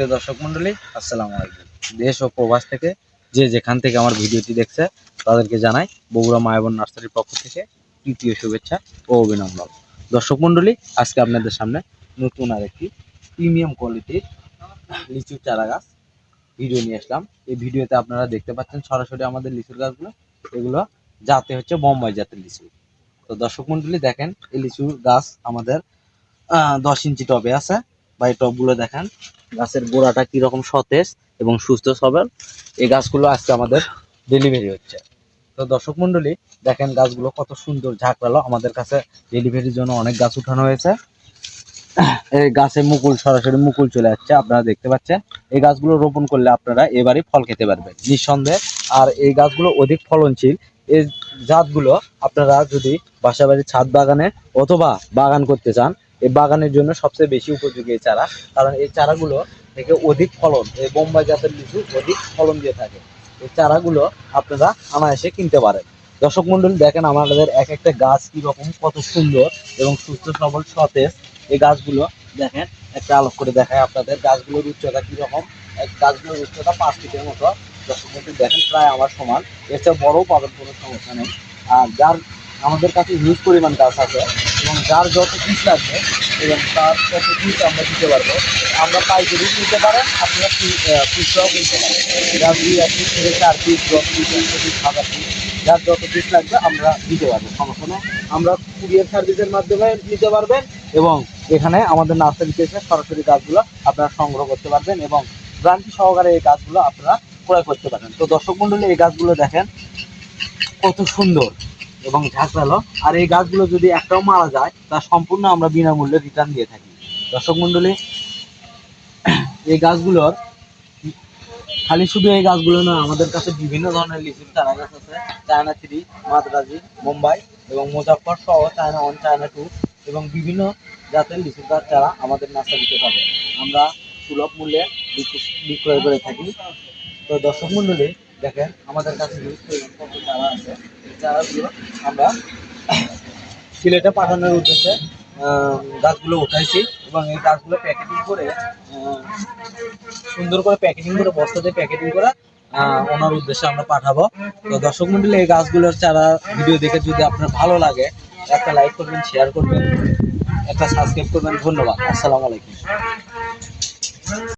প্রিয় দর্শক মন্ডলী, আসসালামু আলাইকুম। দেশ ও প্রবাস থেকে যে যেখান থেকে আমার ভিডিওটি দেখছে, তাদেরকে জানাই বগুড়া মায়াবন নার্সারির পক্ষ থেকে তৃতীয় শুভেচ্ছা ও অভিনন্দন। দর্শক মন্ডলী, আজকে আপনাদের সামনে নতুন আর একটি প্রিমিয়াম কোয়ালিটির লিচু চারা গাছ ভিডিও নিয়ে আসলাম। এই ভিডিওতে আপনারা দেখতে পাচ্ছেন সরাসরি আমাদের লিচুর গাছগুলো। এগুলো জাতে হচ্ছে বোম্বাই জাতের লিচু। তো দর্শক মন্ডলী, দেখেন এই লিচুর গাছ আমাদের দশ ইঞ্চি টবে আছে। বা এই টবগুলো দেখেন গাছের গোড়াটা কীরকম সতেজ এবং সুস্থ সবল এই গাছগুলো আজকে আমাদের ডেলিভারি হচ্ছে। তো দর্শক মন্ডলী দেখেন গাছগুলো কত সুন্দর ঝাঁকড়ালো। আমাদের কাছে ডেলিভারির জন্য অনেক গাছ উঠানো হয়েছে। এই গাছে মুকুল, সরাসরি মুকুল চলে যাচ্ছে আপনারা দেখতে পাচ্ছেন। এই গাছগুলো রোপণ করলে আপনারা এবারই ফল খেতে পারবেন, নিঃসন্দেহে। আর এই গাছগুলো অধিক ফলনশীল। এই জাতগুলো আপনারা যদি বাসাবাড়ির ছাদ বাগানে অথবা বাগান করতে চান এই বাগানের জন্য সবচেয়ে বেশি উপযোগী এই চারা। কারণ এই চারাগুলো থেকে অধিক ফলন, এই বোম্বাই জাতের লিচু অধিক ফলন দিয়ে থাকে। এই চারাগুলো আপনারা অনায়াসে কিনতে পারেন। দর্শক মন্ডলী দেখেন আমাদের এক একটা গাছ কি রকম কত সুন্দর এবং সুস্থ, সবল, সতেজ। এই গাছগুলো দেখেন, একটা আলোক করে দেখায় আপনাদের। গাছগুলোর উচ্চতা কি রকম এক গাছগুলোর উচ্চতা পাঁচ ফিটের মতো। দর্শক মন্ডলী দেখেন, প্রায় আমার সমান। এর চেয়ে বড়ও পাবেন, কোনো সমস্যা নেই। আর যার আমাদের কাছে হিউজ পরিমাণ গাছ আছে এবং যার যত পিস লাগবে এবং তার তত পিস আমরা দিতে পারব, আমরা পাইকারি নিতে পারেন, আপনারা পিসটাও কিনতে পারেন। যার দুই এক পিস থেকে চার পিস, দশ পিস একশো পিস, হাজার পিস, যার যত পিস লাগবে আমরা দিতে পারব, সমস্যা আমরা কুরিয়ার সার্ভিসের মাধ্যমে নিতে পারবেন এবং এখানে আমাদের নার্সারিতে এসে সরাসরি গাছগুলো আপনারা সংগ্রহ করতে পারবেন এবং ব্রাঞ্চি সহকারে এই গাছগুলো আপনারা ক্রয় করতে পারেন। তো দর্শক মন্ডলী এই গাছগুলো দেখেন, কত সুন্দর। এবং ঝাঁকড়ালো আর এই গাছগুলো যদি একটাও মারা যায়, তা সম্পূর্ণ আমরা বিনামূল্যে রিটার্ন দিয়ে থাকি। দর্শক মন্ডলী এই গাছগুলোর, খালি শুধু এই গাছগুলো না, আমাদের কাছে বিভিন্ন ধরনের লিচুর চারা গাছ আছে। চায়না থ্রি মাদ্রাজি, মুম্বাই এবং মুজাফর সহ চায়না ওয়ান চায়না টু এবং বিভিন্ন জাতের লিচুর গাছ চারা আমাদের নার্সারিতে পাবে। আমরা সুলভ মূল্যে বিক্রয় করে থাকি। তো দর্শক মন্ডলী দেখেন, আমাদের কাছে চারা আছে চারাগুলো আমরা সিলেটে পাঠানোর উদ্দেশ্যে গাছগুলো উঠাইছি এবং এই গাছগুলো প্যাকেটিং করে সুন্দর করে প্যাকেটিং করে বস্তাতে প্যাকেটিং করে ওনার উদ্দেশ্যে আমরা পাঠাবো। তো দর্শক মন্ডলী, এই গাছগুলোর চারা ভিডিও দেখে যদি আপনার ভালো লাগে, একটা লাইক করবেন, শেয়ার করবেন, একটা সাবস্ক্রাইব করবেন। ধন্যবাদ। আসসালামু আলাইকুম।